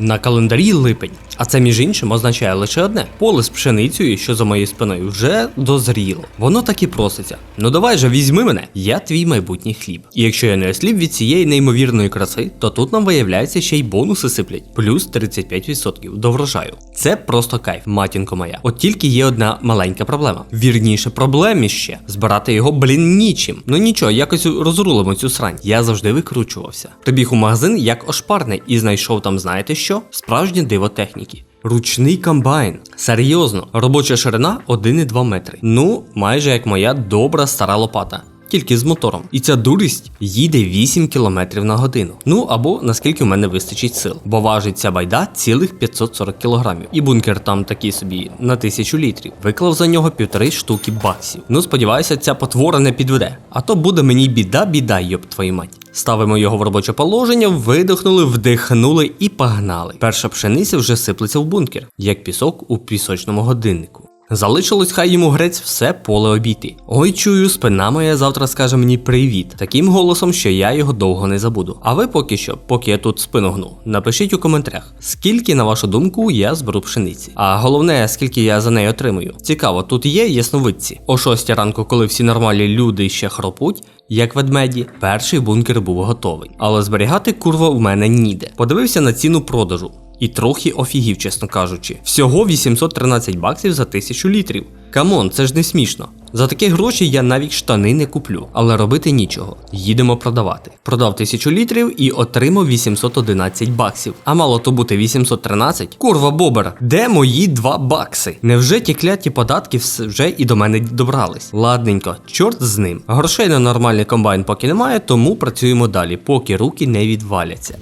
На календарі липень. А це між іншим означає лише одне: поле з пшеницею, що за моєю спиною, вже дозріло. Воно так і проситься. Ну давай же візьми мене, я твій майбутній хліб. І якщо я не осліп від цієї неймовірної краси, то тут нам виявляється ще й бонуси сиплять, плюс 35% до врожаю. Це просто кайф, матінко моя. От тільки є одна маленька проблема. Вірніше, проблеміще. Збирати його, блін, нічим. Ну нічого, якось розрулимо цю срань. Я завжди викручувався. Прибіг у магазин як ошпарний і знайшов там, знаєте що? Справжнє диво техніки. Ручний комбайн. Серйозно, робоча ширина 1,2 метри. Ну, майже як моя добра стара лопата. Тільки з мотором. І ця дурість їде 8 км на годину. Ну або наскільки в мене вистачить сил. Бо важить ця байда цілих 540 кг. І бункер там такий собі на 1000 літрів. Виклав за нього півтори штуки баксів. Ну сподіваюся, ця потвора не підведе. А то буде мені біда, біда, йоб твою мать. Ставимо його в робоче положення, видихнули, вдихнули і погнали. Перша пшениця вже сиплеться в бункер, як пісок у пісочному годиннику. Залишилось хай йому грець все поле обійти. Ой, чую, спина моя завтра скаже мені привіт, таким голосом, що я його довго не забуду. А ви поки що, поки я тут спину гну, напишіть у коментарях, скільки, на вашу думку, я зберу пшениці. А головне, скільки я за неї отримую. Цікаво, тут є ясновидці. О 6 ранку, коли всі нормальні люди ще хропуть, як ведмеді, перший бункер був готовий. Але зберігати курва в мене ніде. Подивився на ціну продажу. І трохи офігів, чесно кажучи. Всього 813 баксів за 1000 літрів. Камон, це ж не смішно. За такі гроші я навіть штани не куплю, але робити нічого. Їдемо продавати. Продав 1000 літрів і отримав 811 баксів. А мало то бути 813? Курва бобер, де мої 2 бакси? Невже ті кляті податки вже і до мене добрались? Ладненько, чорт з ним. Грошей на нормальний комбайн поки немає, тому працюємо далі, поки руки не відваляться.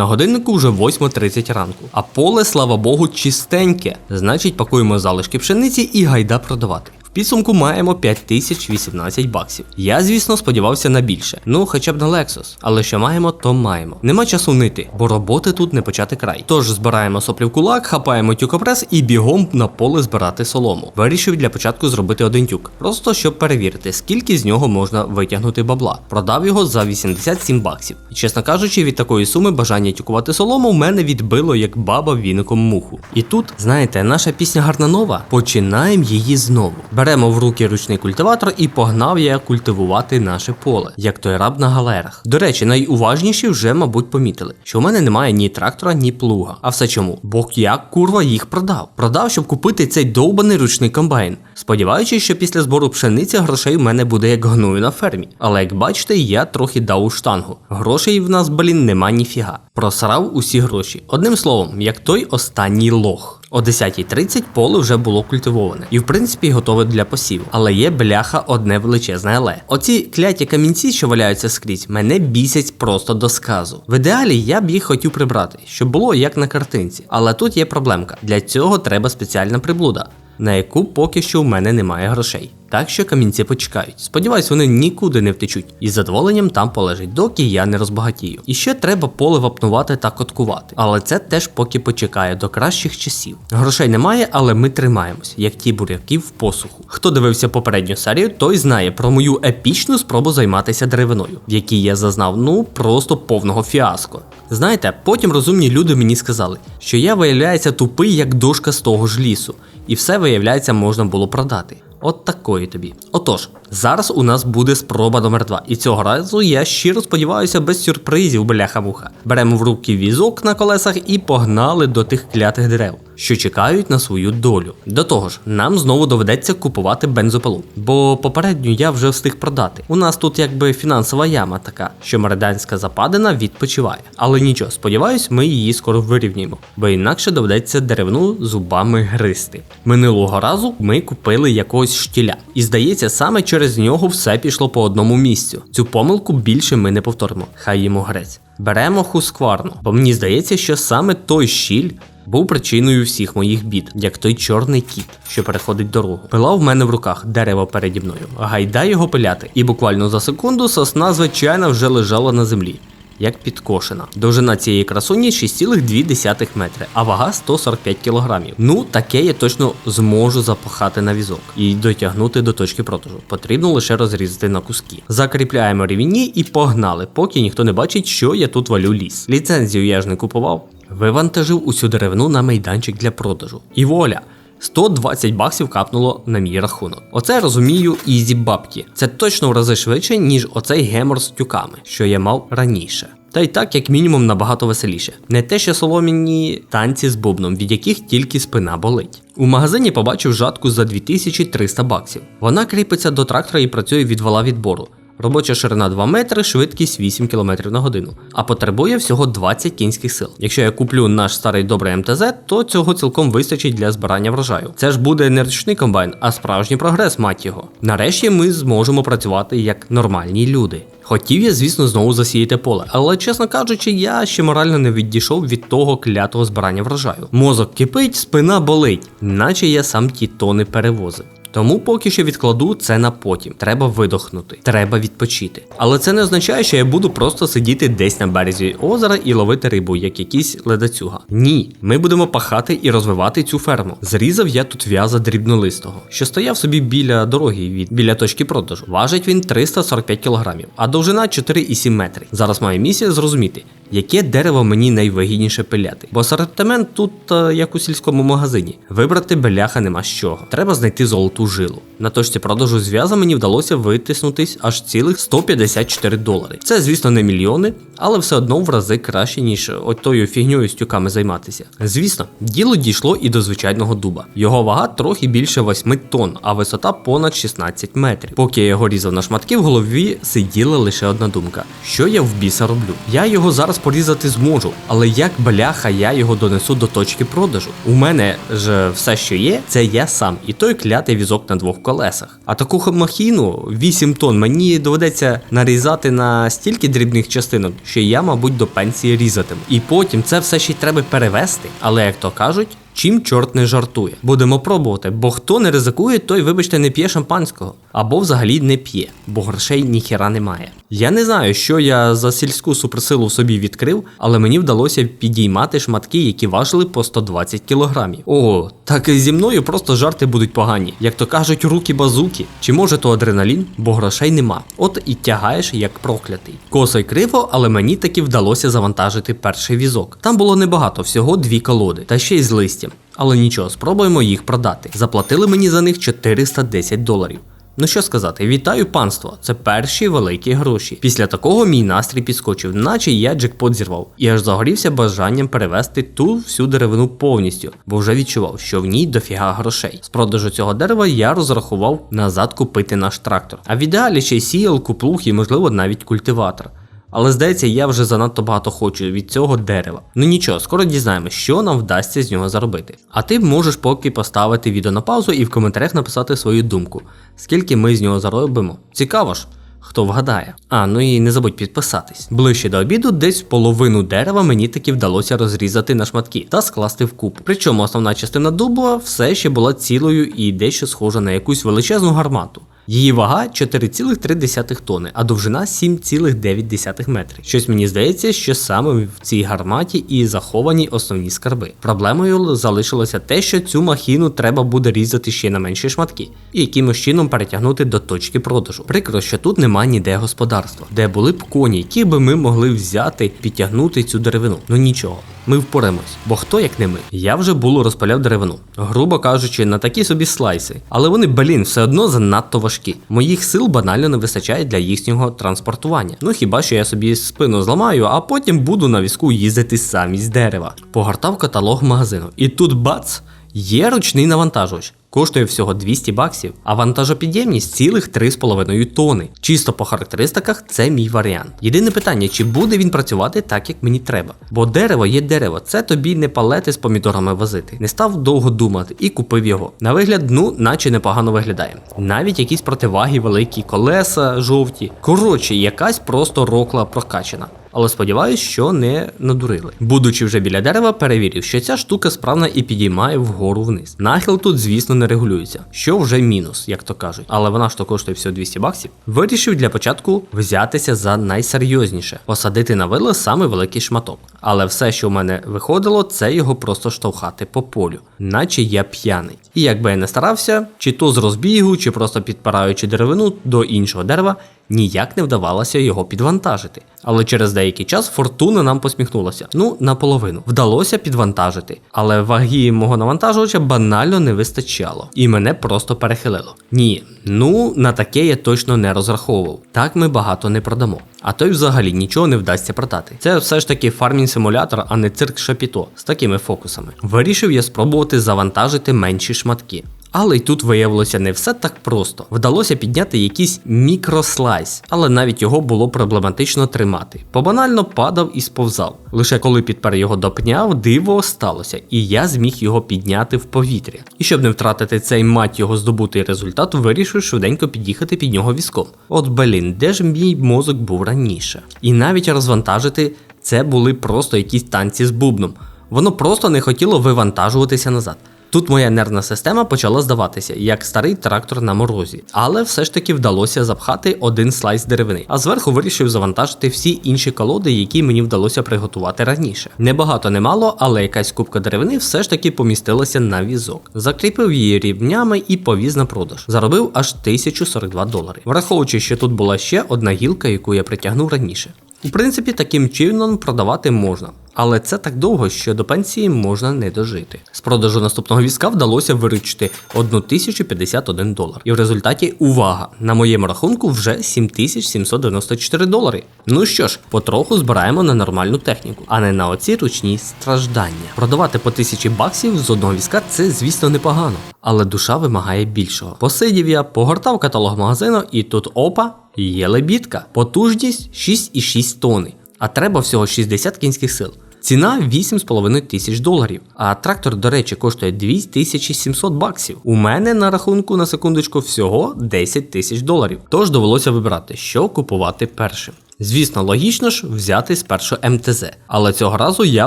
На годиннику вже 8.30 ранку, а поле, слава Богу, чистеньке. Значить, пакуємо залишки пшениці і гайда продавати. Підсумку маємо 5018 баксів. Я, звісно, сподівався на більше. Ну, хоча б на Lexus. Але що маємо, то маємо. Нема часу нити, бо роботи тут не почати край. Тож збираємо соплі в кулак, хапаємо тюкопрес і бігом на поле збирати солому. Вирішив для початку зробити один тюк, просто щоб перевірити, скільки з нього можна витягнути бабла. Продав його за 87 баксів. І чесно кажучи, від такої суми бажання тюкувати солому в мене відбило як баба віником муху. І тут, знаєте, наша пісня гарна нова. Починаємо її знову. Беремо в руки ручний культиватор і погнав я культивувати наше поле, як той раб на галерах. До речі, найуважніші вже, мабуть, помітили, що в мене немає ні трактора, ні плуга. А все чому? Бо я курва їх продав. Продав, щоб купити цей довбаний ручний комбайн. Сподіваючись, що після збору пшениці грошей в мене буде як гною на фермі. Але як бачите, я трохи дав у штангу. Грошей в нас, блін, нема ніфіга. Просрав усі гроші. Одним словом, як той останній лох. О 10.30 поле вже було культивоване і в принципі готове для посіву. Але є бляха одне величезне але. Оці кляті камінці, що валяються скрізь, мене бісять просто до сказу. В ідеалі я б їх хотів прибрати, щоб було як на картинці. Але тут є проблемка. Для цього треба спеціальна приблуда, на яку поки що в мене немає грошей. Так що камінці почекають. Сподіваюсь, вони нікуди не втечуть і з задоволенням там полежать, доки я не розбагатію. І ще треба поле вапнувати та коткувати. Але це теж поки почекає до кращих часів. Грошей немає, але ми тримаємось, як ті буряки в посуху. Хто дивився попередню серію, той знає про мою епічну спробу займатися деревиною, в якій я зазнав ну просто повного фіаско. Знаєте, потім розумні люди мені сказали, що я виявляється тупий, як дошка з того ж лісу, і все виявляється можна було продати. От такої тобі. Отож, зараз у нас буде спроба номер 2 І цього разу я щиро сподіваюся без сюрпризів, бляха-муха. Беремо в руки візок на колесах і погнали до тих клятих дерев, що чекають на свою долю. До того ж, нам знову доведеться купувати бензопилу, бо попередню я вже встиг продати. У нас тут якби фінансова яма така, що мериданська западина відпочиває. Але нічого, сподіваюсь, ми її скоро вирівняємо, бо інакше доведеться деревну зубами гризти. Минулого разу ми купили якогось штіля, і здається, саме через нього все пішло по одному місцю. Цю помилку більше ми не повторимо. Хай йому грець. Беремо хускварну, бо мені здається, що саме той щіль Був причиною всіх моїх бід, як той чорний кіт, що переходить дорогу. Пила в мене в руках дерево переді мною. Гайда його пиляти. І буквально за секунду сосна, звичайно, вже лежала на землі. Як підкошена. Довжина цієї красуні 6,2 метри, а вага 145 кілограмів. Ну, таке я точно зможу запахати на візок і дотягнути до точки продажу. Потрібно лише розрізати на куски. Закріпляємо рівні і погнали, поки ніхто не бачить, що я тут валю ліс. Ліцензію я ж не купував. Вивантажив усю деревину на майданчик для продажу. І воля! 120 баксів капнуло на мій рахунок. Оце я розумію ізі бабки. Це точно в рази швидше, ніж оцей гемор з тюками, що я мав раніше. Та й так, як мінімум, набагато веселіше. Не те, що соломінні танці з бубном, від яких тільки спина болить. У магазині побачив жатку за 2300 баксів. Вона кріпиться до трактора і працює від вала відбору. Робоча ширина 2 метри, швидкість 8 км на годину, а потребує всього 20 кінських сил. Якщо я куплю наш старий добрий МТЗ, то цього цілком вистачить для збирання врожаю. Це ж буде не ручний комбайн, а справжній прогрес, мать його. Нарешті ми зможемо працювати як нормальні люди. Хотів я, звісно, знову засіяти поле, але чесно кажучи, я ще морально не відійшов від того клятого збирання врожаю. Мозок кипить, спина болить, наче я сам ті тони перевозив. Тому поки що відкладу це на потім. Треба видохнути, треба відпочити. Але це не означає, що я буду просто сидіти десь на березі озера і ловити рибу, як якийсь ледацюга. Ні, ми будемо пахати і розвивати цю ферму. Зрізав я тут в'яза дрібнолистого, що стояв собі біля дороги від біля точки продажу. Важить він 345 кілограмів, а довжина 4,7 метри. Зараз маю місія зрозуміти, яке дерево мені найвигідніше пиляти. Бо асортимент тут е, як у сільському магазині. Вибрати беляха нема з чого. Треба знайти золоту жилу. На точці продажу зв'яза мені вдалося витиснутись аж цілих 154 долари. Це, звісно, не мільйони, але все одно в рази краще, ніж от тою фігньою з тюками займатися. Звісно, діло дійшло і до звичайного дуба. Його вага трохи більше 8 тонн, а висота понад 16 метрів. Поки я його різав на шматки, в голові сиділа лише одна думка: що я в біса роблю? Я його зараз порізати зможу, але як бляха я його донесу до точки продажу? У мене ж все, що є, це я сам і той клятий візок на двох колесах. А таку махіну 8 тонн мені доведеться нарізати на стільки дрібних частинок, що я, мабуть, до пенсії різатиму. І потім це все ще й треба перевести. Але як то кажуть. Чим чорт не жартує. Будемо пробувати, бо хто не ризикує, той, вибачте, не п'є шампанського. Або взагалі не п'є, бо грошей ніхіра немає. Я не знаю, що я за сільську суперсилу собі відкрив, але мені вдалося підіймати шматки, які важили по 120 кілограмів. О, так і зі мною просто жарти будуть погані. Як то кажуть, руки базуки. Чи може то адреналін, бо грошей нема. От і тягаєш як проклятий. Косо й криво, але мені таки вдалося завантажити перший візок. Там було небагато, всього дві колоди, та ще й з листям. Але нічого, спробуємо їх продати. Заплатили мені за них 410 доларів. Ну що сказати, вітаю панство, це перші великі гроші. Після такого мій настрій підскочив, наче я джекпот зірвав, і аж загорівся бажанням перевести ту всю деревину повністю, бо вже відчував, що в ній дофіга грошей. З продажу цього дерева я розрахував назад купити наш трактор. А в ідеалі ще й сіялку, плуг і, можливо, навіть культиватор. Але здається, я вже занадто багато хочу від цього дерева. Ну нічого, скоро дізнаємось, що нам вдасться з нього заробити. А ти можеш поки поставити відео на паузу і в коментарях написати свою думку, скільки ми з нього заробимо. Цікаво ж. Хто вгадає. А, ну і не забудь підписатись. Ближче до обіду, десь половину дерева мені таки вдалося розрізати на шматки та скласти в купу. Причому основна частина дуба все ще була цілою і дещо схожа на якусь величезну гармату. Її вага 4,3 тонни, а довжина 7,9 метрів. Щось мені здається, що саме в цій гарматі і заховані основні скарби. Проблемою залишилося те, що цю махіну треба буде різати ще на менші шматки, і якимось чином перетягнути до точки продажу. Прикро, що тут нема ніде господарства, де були б коні, які би ми могли взяти, підтягнути цю деревину. Ну нічого. Ми впоремось, бо хто як не ми. Я вже було розпаляв деревину, грубо кажучи, на такі собі слайси. Але вони, блін, все одно занадто важкі. Моїх сил банально не вистачає для їхнього транспортування. Ну хіба що я собі спину зламаю, а потім буду на візку їздити самість дерева. Погортав каталог магазину. І тут бац! Є ручний навантажувач. Коштує всього 200 баксів, а вантажопідємність цілих 3,5 тони. Чисто по характеристиках це мій варіант. Єдине питання, чи буде він працювати так, як мені треба. Бо дерево є дерево, це тобі не палети з помідорами возити. Не став довго думати і купив його. На вигляд, ну, наче непогано виглядає. Навіть якісь противаги великі, колеса жовті. Коротше, якась просто рокла прокачана. Але сподіваюсь, що не надурили. Будучи вже біля дерева, перевірив, що ця штука справна і підіймає вгору вниз. Нахил тут, звісно, не регулюється, що вже мінус, як то кажуть. Але вона ж то коштує всього 200 баксів. Вирішив для початку взятися за найсерйозніше, посадити на вило саме великий шматок. Але все, що в мене виходило, це його просто штовхати по полю, наче я п'яний. І якби я не старався, чи то з розбігу, чи просто підпираючи деревину до іншого дерева, ніяк не вдавалося його підвантажити. Але через деякий час фортуна нам посміхнулася. Ну, наполовину. Вдалося підвантажити. Але ваги мого навантажувача банально не вистачало. І мене просто перехилило. Ні, ну на таке я точно не розраховував. Так ми багато не продамо. А то й взагалі нічого не вдасться продати. Це все ж таки фармінг симулятор, а не цирк Шапіто з такими фокусами. Вирішив я спробувати завантажити менші шматки. Але й тут виявилося не все так просто. Вдалося підняти якийсь мікрослайс, але навіть його було проблематично тримати. Побанально падав і сповзав. Лише коли підпер його до пня, диво сталося, і я зміг його підняти в повітря. І щоб не втратити цей мать його здобутий результат, вирішив швиденько під'їхати під нього візком. От блін, де ж мій мозок був раніше? І навіть розвантажити це були просто якісь танці з бубном. Воно просто не хотіло вивантажуватися назад. Тут моя нервна система почала здаватися, як старий трактор на морозі, але все ж таки вдалося запхати один слайс деревини, а зверху вирішив завантажити всі інші колоди, які мені вдалося приготувати раніше. Небагато не мало, але якась кубка деревини все ж таки помістилася на візок. Закріпив її рівнями і повіз на продаж. Заробив аж 1042 долари. Враховуючи, що тут була ще одна гілка, яку я притягнув раніше. У принципі, таким чином продавати можна. Але це так довго, що до пенсії можна не дожити. З продажу наступного візка вдалося виручити 1051 долар. І в результаті увага! На моєму рахунку вже 7794 долари. Ну що ж, потроху збираємо на нормальну техніку, а не на оці ручні страждання. Продавати по 1000 баксів з одного візка це, звісно, непогано. Але душа вимагає більшого. Посидів я, погортав каталог магазину, і тут опа, є лебідка. Потужність 6,6 тонни а треба всього 60 кінських сил. Ціна 8,5 тисяч доларів. А трактор, до речі, коштує 2700 баксів. У мене на рахунку на секундочку всього 10 тисяч доларів. Тож довелося вибирати, що купувати першим. Звісно, логічно ж взяти спершу МТЗ, але цього разу я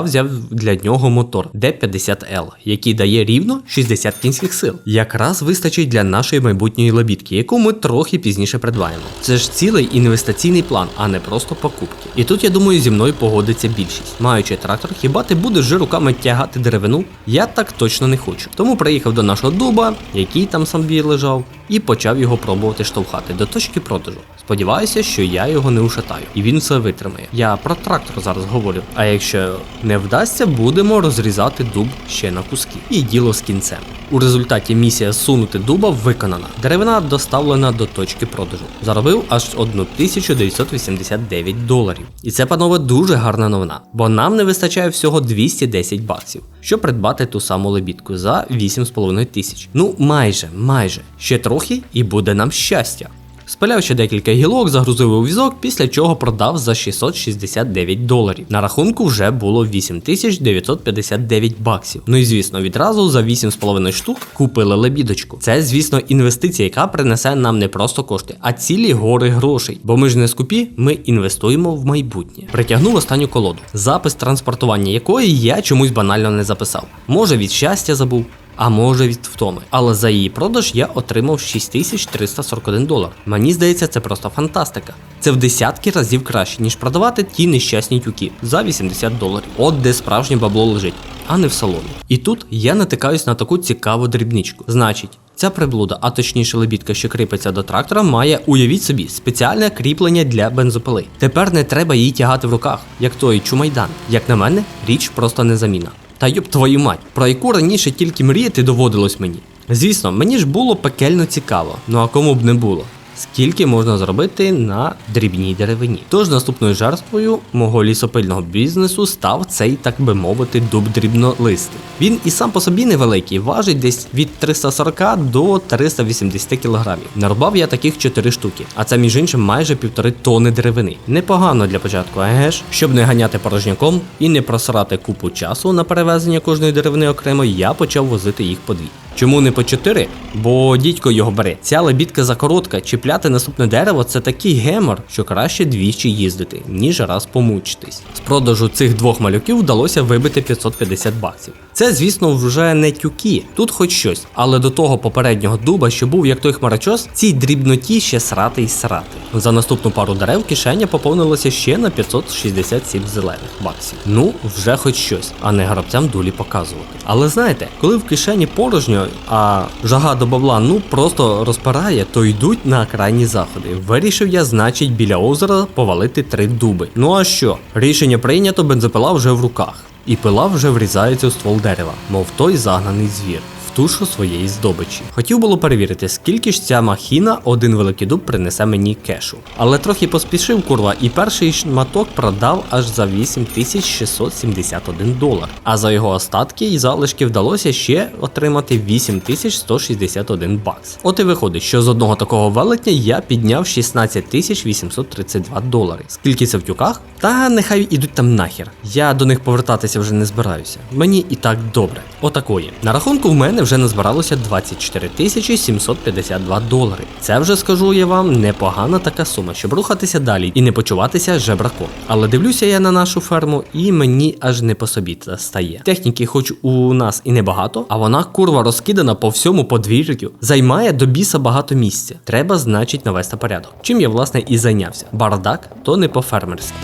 взяв для нього мотор D50L, який дає рівно 60 кінських сил. Якраз вистачить для нашої майбутньої лебідки, яку ми трохи пізніше придбаємо. Це ж цілий інвестиційний план, а не просто покупки. І тут я думаю, зі мною погодиться більшість. Маючи трактор, хіба ти будеш же руками тягати деревину? Я так точно не хочу. Тому приїхав до нашого дуба, який там сам собі лежав, і почав його пробувати штовхати до точки продажу. Сподіваюся, що я його не ушатаю, і він все витримає. Я про трактор зараз говорю. А якщо не вдасться, будемо розрізати дуб ще на куски. І діло з кінцем. У результаті місія сунути дуба виконана. Деревина доставлена до точки продажу. Заробив аж 1989 доларів. І це, панове, дуже гарна новина, бо нам не вистачає всього 210 баксів, щоб придбати ту саму лебідку за 8,5 тисяч. Ну, майже, майже. Ще трохи і буде нам щастя. Спиляв ще декілька гілок, загрузив у візок, після чого продав за 669 доларів. На рахунку вже було 8959 баксів. Ну і звісно, відразу за 8,5 штук купили лебідочку. Це, звісно, інвестиція, яка принесе нам не просто кошти, а цілі гори грошей. Бо ми ж не скупі, ми інвестуємо в майбутнє. Притягнув останню колоду, запис транспортування якої я чомусь банально не записав. Може від щастя забув а може від втоми. Але за її продаж я отримав 6341 долар. Мені здається, це просто фантастика. Це в десятки разів краще, ніж продавати ті нещасні тюки за 80 доларів. От де справжнє бабло лежить, а не в салоні. І тут я натикаюсь на таку цікаву дрібничку. Значить. Ця приблуда, а точніше лебідка, що кріпиться до трактора, має, уявіть собі, спеціальне кріплення для бензопили. Тепер не треба її тягати в руках, як той чумайдан. Як на мене, річ просто незаміна. Та йоб твою мать, про яку раніше тільки мріяти доводилось мені. Звісно, мені ж було пекельно цікаво, ну а кому б не було. Скільки можна зробити на дрібній деревині? Тож наступною жертвою мого лісопильного бізнесу став цей, так би мовити, дуб дрібнолистий. Він і сам по собі невеликий, важить десь від 340 до 380 кг. Нарубав я таких 4 штуки, а це між іншим майже півтори тони деревини. Непогано для початку, еге ж, щоб не ганяти порожняком і не просрати купу часу на перевезення кожної деревини окремо, я почав возити їх по дві. Чому не по 4? Бо дідько його бере. Ця лебідка закоротка, чіпляти наступне дерево це такий гемор, що краще двічі їздити, ніж раз помучитись. З продажу цих двох малюків вдалося вибити 550 баксів. Це, звісно, вже не тюки, тут хоч щось, але до того попереднього дуба, що був як той хмарочос, цій дрібноті ще срати й срати. За наступну пару дерев кишеня поповнилася ще на 567 зелених баксів. Ну, вже хоч щось, а не грабцям дулі показувати. Але знаєте, коли в кишені порожньо, а жага до бабла ну просто розпирає, то йдуть на крайні заходи. Вирішив я, значить, біля озера повалити три дуби. Ну а що? Рішення прийнято, бензопила вже в руках. І пила вже врізається у ствол дерева, мов той загнаний звір. Тушу своєї здобичі. Хотів було перевірити, скільки ж ця махіна один великий дуб принесе мені кешу. Але трохи поспішив курва, і перший шматок продав аж за 8671 долар. А за його остатки і залишки вдалося ще отримати 8161 бакс. От і виходить, що з одного такого велетня я підняв 16832 долари. Скільки це в тюках? Та нехай ідуть там нахер. Я до них повертатися вже не збираюся. Мені і так добре. Отакої. На рахунку в мене вже назбиралося 24 тисячі 752 долари. Це вже скажу я вам непогана така сума, щоб рухатися далі і не почуватися жебраком. Але дивлюся я на нашу ферму, і мені аж не по собі стає. Техніки, хоч у нас і небагато, а вона курва розкидана по всьому подвір'ю, займає до біса багато місця. Треба, значить, навести порядок. Чим я власне і зайнявся. Бардак то не по фермерськи.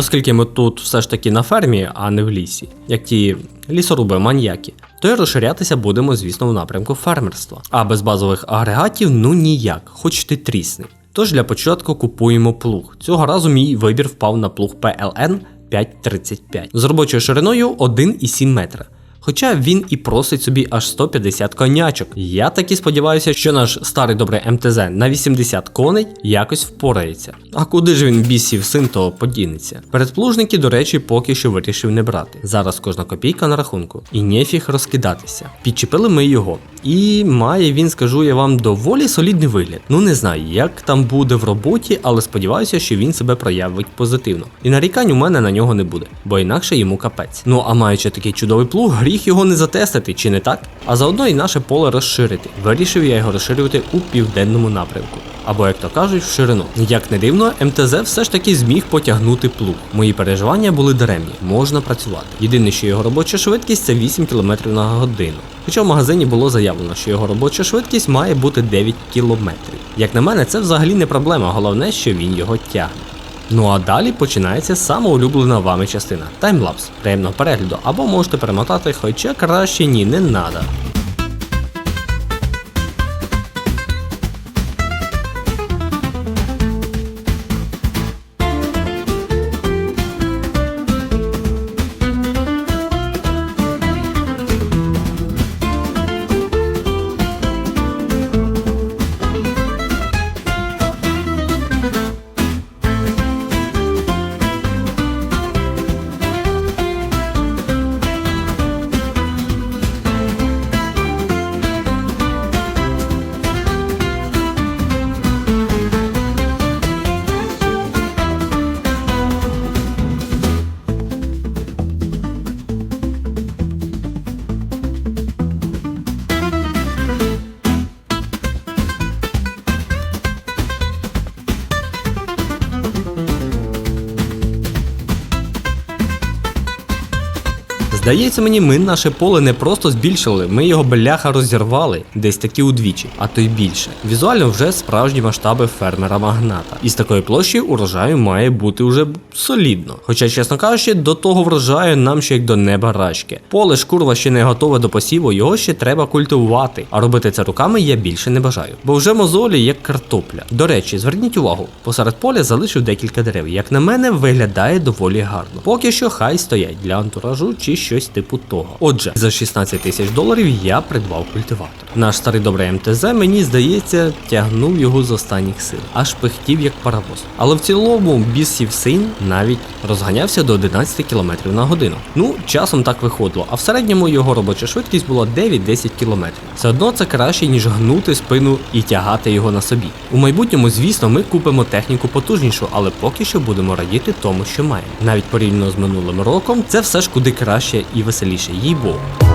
Оскільки ми тут все ж таки на фермі, а не в лісі, як ті лісоруби маньяки, то й розширятися будемо, звісно, в напрямку фермерства. А без базових агрегатів ну ніяк, хоч ти трісни. Тож для початку купуємо плуг. Цього разу мій вибір впав на плуг PLN 535 з робочою шириною 1,7 метра. Хоча він і просить собі аж 150 конячок. Я таки сподіваюся, що наш старий добрий МТЗ на 80 коней якось впорається. А куди ж він бісів син, то подінеться. Передплужники, до речі, поки що вирішив не брати. Зараз кожна копійка на рахунку. І нефіг розкидатися. Підчепили ми його. І має він, скажу я вам, доволі солідний вигляд. Ну не знаю, як там буде в роботі, але сподіваюся, що він себе проявить позитивно. І нарікань у мене на нього не буде, бо інакше йому капець. Ну а маючи такий чудовий плуг, гріх його не затестити, чи не так? А заодно і наше поле розширити. Вирішив я його розширювати у південному напрямку. Або, як то кажуть, в ширину. Як не дивно, МТЗ все ж таки зміг потягнути плуг. Мої переживання були даремні, можна працювати. Єдине, що його робоча швидкість це 8 км на годину. Хоча в магазині було заявлено, що його робоча швидкість має бути 9 км. Як на мене, це взагалі не проблема, головне, що він його тягне. Ну а далі починається самоулюблена вами частина таймлапс. Приємного перегляду, або можете перемотати, хоча краще ні, не надо. Здається мені, ми наше поле не просто збільшили, ми його бляха розірвали десь таки удвічі, а то й більше. Візуально вже справжні масштаби фермера магната. І з такої площі урожаю має бути вже солідно. Хоча, чесно кажучи, до того врожаю нам ще як до неба рачки. Поле ж курва ще не готове до посіву, його ще треба культивувати. А робити це руками я більше не бажаю. Бо вже мозолі як картопля. До речі, зверніть увагу, посеред поля залишив декілька дерев. Як на мене, виглядає доволі гарно. Поки що хай стоять для антуражу чи що щось типу того. Отже, за 16 тисяч доларів я придбав культиватор. Наш старий добрий МТЗ, мені здається, тягнув його з останніх сил, аж пихтів як паровоз. Але в цілому бісів син навіть розганявся до 11 км на годину. Ну, часом так виходило, а в середньому його робоча швидкість була 9-10 км. Все одно це краще, ніж гнути спину і тягати його на собі. У майбутньому, звісно, ми купимо техніку потужнішу, але поки що будемо радіти тому, що маємо. Навіть порівняно з минулим роком, це все ж куди краще і веселіше, їй богу.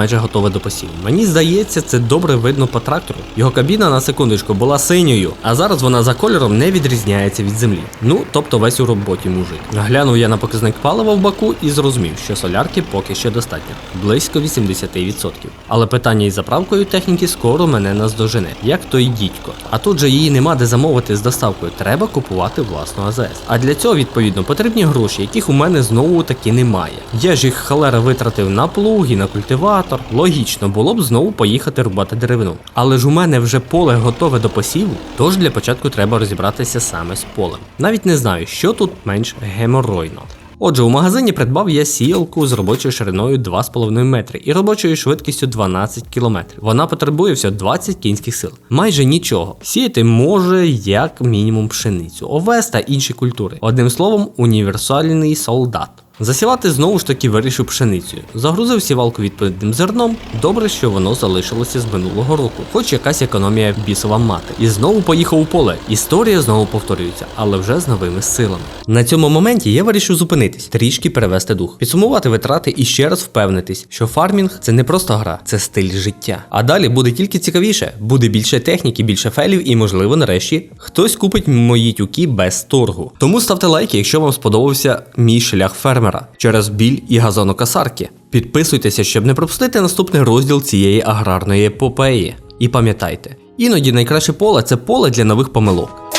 Майже готове до посіву. Мені здається, це добре видно по трактору. Його кабіна на секундочку була синьою, а зараз вона за кольором не відрізняється від землі. Ну, тобто весь у роботі мужик. Глянув я на показник палива в баку і зрозумів, що солярки поки що достатньо близько 80%. Але питання із заправкою техніки скоро мене наздожене, як той дідько. А тут же її нема де замовити з доставкою. Треба купувати власну АЗС. А для цього відповідно потрібні гроші, яких у мене знову таки немає. Я ж їх халера витратив на плуги, на культиватор. Логічно було б знову поїхати рубати деревину. Але ж у мене вже поле готове до посіву, тож для початку треба розібратися саме з полем. Навіть не знаю, що тут менш геморойно. Отже, у магазині придбав я сіялку з робочою шириною 2,5 метри і робочою швидкістю 12 км. Вона потребує всього 20 кінських сил. Майже нічого. Сіяти може як мінімум пшеницю, овес та інші культури. Одним словом, універсальний солдат. Засівати знову ж таки вирішив пшеницею. Загрузив сівалку відповідним зерном. Добре, що воно залишилося з минулого року, хоч якась економія бісова мати. І знову поїхав у поле. Історія знову повторюється, але вже з новими силами. На цьому моменті я вирішив зупинитись, трішки перевести дух, підсумувати витрати і ще раз впевнитись, що фармінг це не просто гра, це стиль життя. А далі буде тільки цікавіше, буде більше техніки, більше фелів і, можливо, нарешті хтось купить мої тюки без торгу. Тому ставте лайки, якщо вам сподобався мій шлях фермера через біль і газонокасарки. Підписуйтеся, щоб не пропустити наступний розділ цієї аграрної епопеї. І пам'ятайте, іноді найкраще поле це поле для нових помилок.